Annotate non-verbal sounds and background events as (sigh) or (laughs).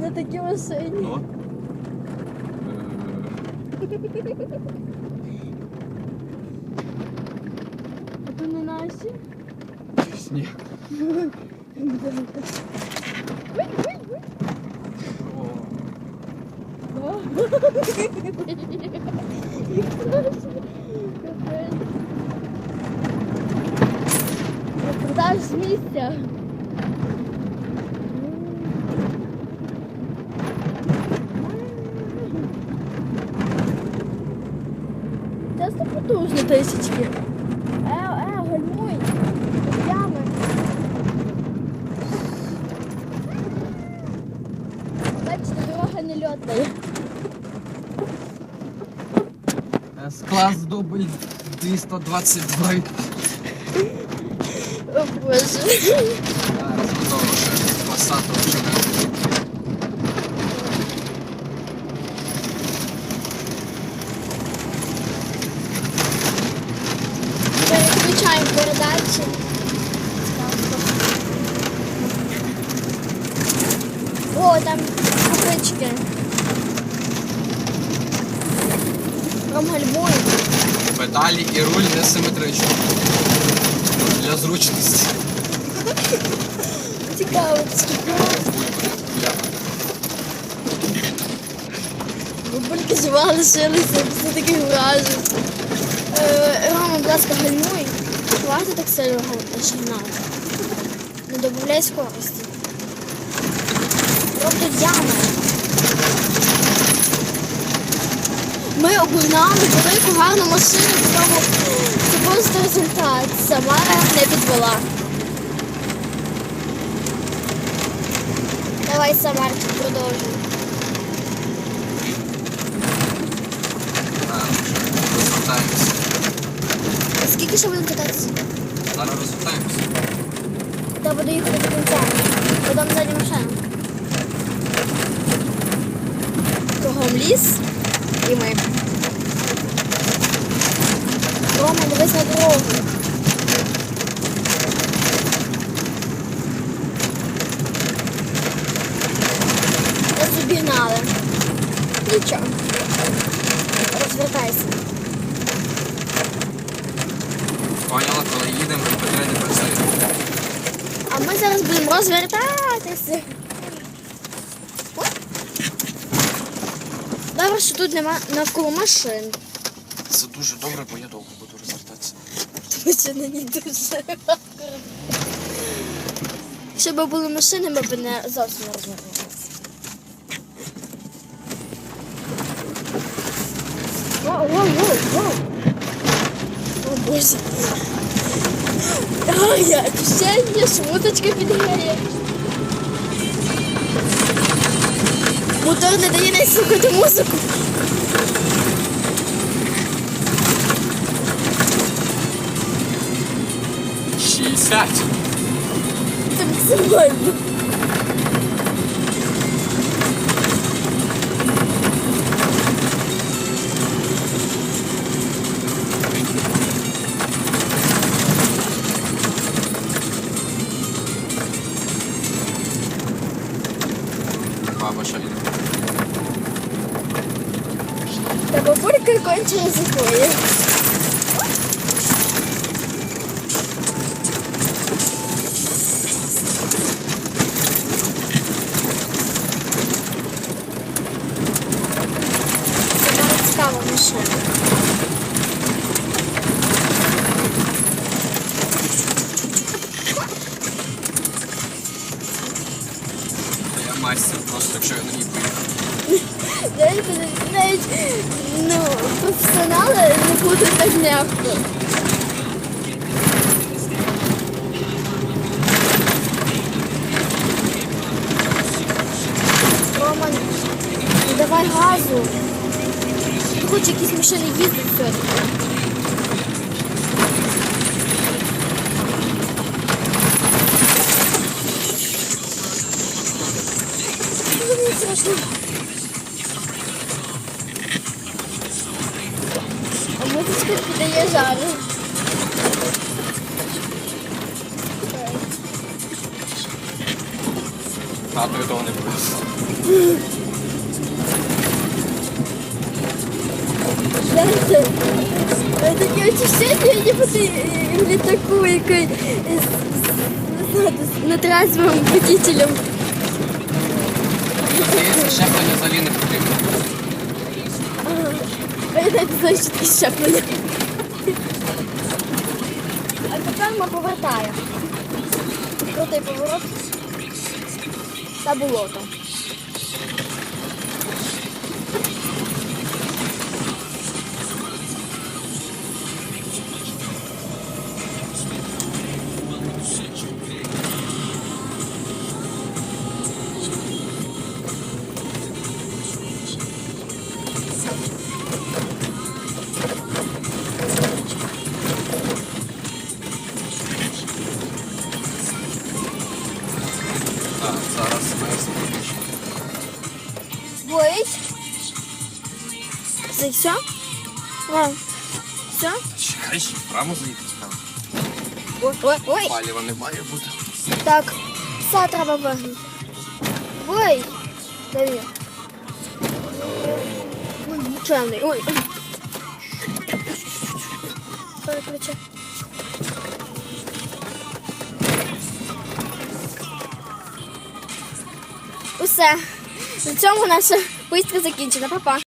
на такій машині. Ну. А то не наші. (laughs) Капець. Продаж з місця. Потужно тисячки. Е, е, гальмуй. Ями. Бачите, дорога не льотає. С-клас дубль 222. О боже. Ще. Пасату вже не. Переключаємо передачі. О, там купички. Прям гальмує. Педалі і руль несиметрично. Для зручності. (laughs) Цікаво, скільки. Я. Бабульки жива лишилися після таких вражень. Е, Рома, будь ласка, гальмуй. Хватить так сильно га- Не додай скорості. Роб тут ями. Ми обігнали велику гарну машину, тому це просто результат. Сама не підвела. Давай, Самарчик, продовжуй. А, вже розвертаємося. Скільки ще будемо кататися? Зараз розвертаємося. Та буду їхати до кінця. Подам задню машину. Кругом ліс і ми. Рома, дивись на дорогу. Ось обігнали. Нічого. Зараз будемо розвертатися. О. Добре, що тут нема навколо машин. Це дуже добре, бо я довго буду розвертатися. Тому що на ній дуже гарно. Якщо б були машини, ми б не зовсім не розверталися. Воу, воу, воу, воу. О боже. Ай, я ощущение, що муточка підгорає. Мотор не дає навіть слухати музику. Шістдесят. Це максимально. Та бабулька кончила зихує. Це цікава. Я мастер, просто якщо я на ній поїхав. Навіть ну, професіонали не будуть так м'яко. Роман, давай газу. Хоч якісь машини їздять все-таки. Страшно. А музичка піддає жару. Татою того не буде. Знаєте, е, таке ощущення, ніби ти е, в який з, з нетрезвим водителем. Здається, взагалі не потрібно. Я навіть знаю, що таке щеплення. А тепер ми повертаємо. Крутий поворот. Та болото. Все? Ладно. Все? Чекай, ще прямо заїхати справа. Ой, ой, ой. Паліва не має бути. Так, все треба вигнути. Ой, Давид. Ой, нічемний, ой. Переключи. Усе. На цьому наша поїздка закінчена. Па-па.